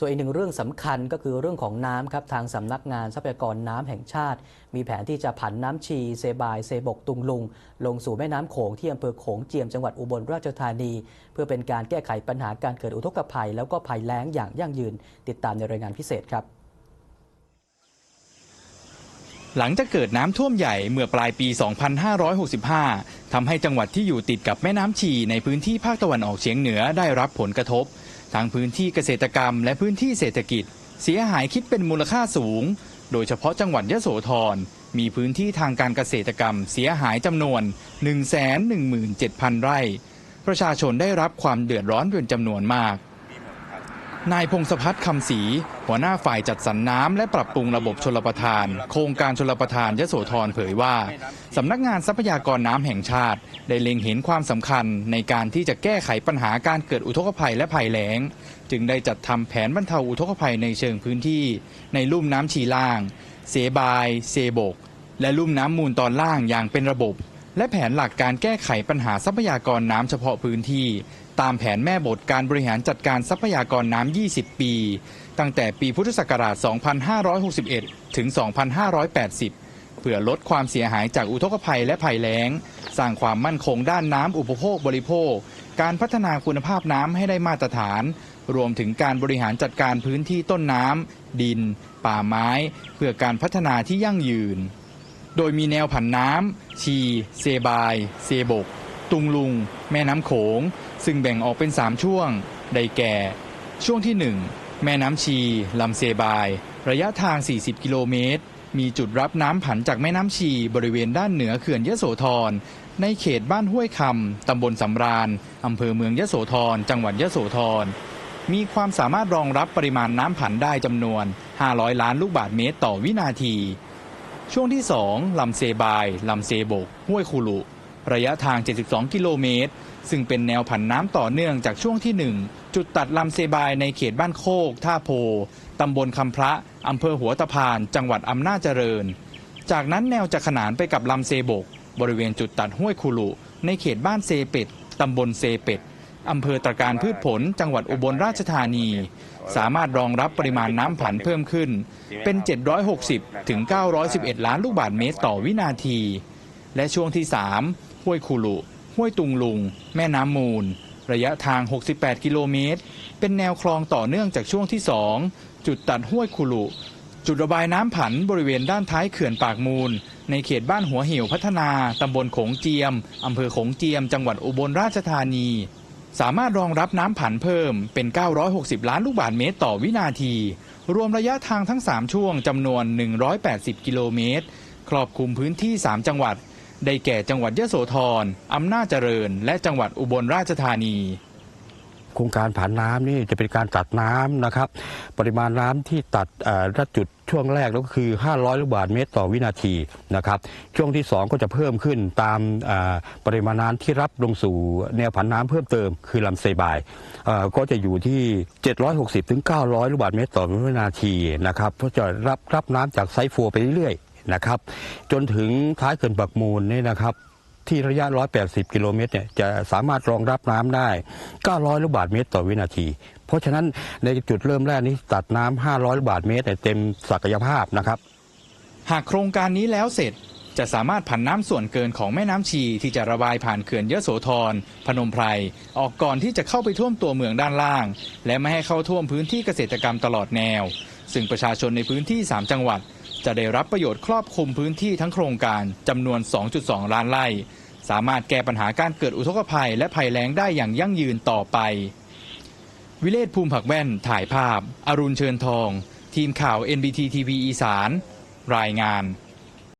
ส่วนอีกหนึ่งเรื่องสำคัญก็คือเรื่องของน้ำครับทางสำนักงานทรัพยากรน้ำแห่งชาติ มีแผนที่จะผันน้ำชีเซบายเซบกตุงลุง ลงสู่แม่น้ำโขงที่อำเภอโขงเจียมจังหวัดอุบลราชธานี เพื่อเป็นการแก้ไขปัญหาการเกิดอุทกภัย แล้วก็ภัยแล้งอย่างยั่งยืน ติดตามในรายงานพิเศษครับหลังจากเกิดน้ำท่วมใหญ่เมื่อปลายปี 2565 ทำให้จังหวัดที่อยู่ติดกับแม่น้ำชีในพื้นที่ภาคตะวันออกเฉียงเหนือได้รับผลกระทบ ทั้งพื้นที่เกษตรกรรมและพื้นที่เศรษฐกิจ เสียหายคิดเป็นมูลค่าสูง โดยเฉพาะจังหวัดยะโสธรมีพื้นที่ทางการเกษตรกรรมเสียหายจำนวน 117,000 ไร่ ประชาชนได้รับความเดือดร้อนเป็นจำนวนมาก นายพงศพัฒน์คำศรีหัวหน้าฝ่ายจัดสรรน้ำและปรับปรุงระบบชลประทาน โครงการชลประทานยโสธรเผยว่าสำนักงานทรัพยากรน้ำแห่งชาติ ได้เล็งเห็นความสำคัญในการที่จะแก้ไขปัญหาการเกิดอุทกภัยและภัยแล้ง จึงได้จัดทำแผนบรรเทาอุทกภัยในเชิงพื้นที่ ในลุ่มน้ำชีล่าง เสบาย เซบก และลุ่มน้ำมูลตอนล่างอย่างเป็นระบบและแผนหลักการแก้ไขปัญหาทรัพยากรน้ำเฉพาะพื้นที่ ตามแผนแม่บทการบริหารจัดการทรัพยากรน้ำ 20 ปี ตั้งแต่ปีพุทธศักราช 2561 ถึง 2580 เพื่อลดความเสียหายจากอุทกภัยและภัยแล้ง สร้างความมั่นคงด้านน้ำอุปโภคบริโภค การพัฒนาคุณภาพน้ำให้ได้มาตรฐาน รวมถึงการบริหารจัดการพื้นที่ต้นน้ำ ดิน ป่าไม้ เพื่อการพัฒนาที่ยั่งยืน โดยมีแนวผันน้ำชี เซบาย เซบก ตุงลุง แม่น้ำโขง ซึ่งแบ่งออกเป็น 3 ช่วง ได้แก่ ช่วงที่ 1 แม่น้ำชีลำเซบาย ระยะทาง 40 กิโลเมตร มีจุดรับน้ำผันจากแม่น้ำชีบริเวณด้านเหนือเขื่อนยะโสธร ในเขตบ้านห้วยคำตำบลสำราญอำเภอเมืองยะโสธร จังหวัดยะโสธร มีความสามารถรองรับปริมาณน้ำผันได้จำนวน 500 ล้านลูกบาศก์เมตรต่อวินาที ช่วงที่ 2ลำเซบายลำเซบก ห้วยคูลุ ระยะทาง 72 กิโลเมตร ซึ่งเป็นแนวผันน้ำต่อเนื่องจากช่วงที่ 1 จุดตัดลำเซบายในเขตบ้านโคก ท่าโพตำบลคำพระอำเภอหัวตะพาน จังหวัดอำนาจเจริญ จากนั้นแนวจะขนานไปกับลำเซบก บริเวณจุดตัดห้วยคูลุในเขตบ้านเซเป็ดตำบลเซเป็ดอำเภอตะการพืชผล จังหวัดอุบลราชธานี สามารถรองรับปริมาณน้ำผันเพิ่มขึ้น เป็น 760 ถึง 911 ล้านลูกบาศก์เมตรต่อวินาที และช่วงที่ 3 ห้วยคูลุห้วยตุงลุง แม่น้ำมูล ระยะทาง 68 กิโลเมตร เป็นแนวคลองต่อเนื่องจากช่วงที่ 2 จุดตัดห้วยคูลุ จุดระบายน้ำผันบริเวณด้านท้ายเขื่อนปากมูล ในเขตบ้านหัวเหี่ยวพัฒนาตำบลโขงเจียมอำเภอโขงเจียม จังหวัดอุบลราชธานี สามารถรองรับน้ำผันเพิ่มเป็น 960 ล้านลูกบาศก์เมตรต่อวินาที รวมระยะทางทั้ง 3 ช่วงจำนวน 180 กิโลเมตร ครอบคลุมพื้นที่ 3 จังหวัด ได้แก่จังหวัดยะโสธรอำนาจเจริญ และจังหวัดอุบลราชธานี โครงการผ่านน้ำนี่จะเป็นการตัดน้ำนะครับ ปริมาณน้ำที่ตัดเอ่อณจุดช่วงแรกก็คือ 500 ลูกบาศก์เมตรต่อวินาทีนะครับ ช่วงที่ 2 ก็จะเพิ่มขึ้นตามปริมาณน้ำที่รับลงสู่แนวผันน้ำเพิ่มเติม คือลำเซบายเอ่อก็จะอยู่ที่ 760ถึง900 ลูกบาศก์เมตรต่อวินาทีนะครับ เพราะจะรับรับน้ำจากไซโฟร์ไปเรื่อย นะครับ จนถึงท้ายเขื่อนปักมูลนี่นะครับ ที่ระยะ 180 กิโลเมตรเนี่ยจะสามารถรองรับน้ำได้ 900 ลูกบาศก์เมตรต่อวินาที เพราะฉะนั้นในจุดเริ่มแรกนี้ตัดน้ำ500 ลูกบาศก์เมตรเต็มศักยภาพนะครับ หากโครงการนี้แล้วเสร็จจะสามารถผันน้ำส่วนเกินของแม่น้ำชีที่จะระบายผ่านเขื่อนยโสธรพนมไพรออกก่อนที่จะเข้าไปท่วมตัวเมืองด้านล่าง และไม่ให้เข้าท่วมพื้นที่เกษตรกรรมตลอดแนว ซึ่งประชาชนในพื้นที่ 3 จังหวัด จะได้รับประโยชน์ครอบคลุมพื้นที่ทั้งโครงการจำนวน 2.2 ล้านไร่ สามารถแก้ปัญหาการเกิดอุทกภัย และภัยแล้งได้อย่างยั่งยืนต่อไป วิเลศภูมิผักแว่นถ่ายภาพ อรุณเชิญทอง ทีมข่าว NBT TV อีสาน รายงาน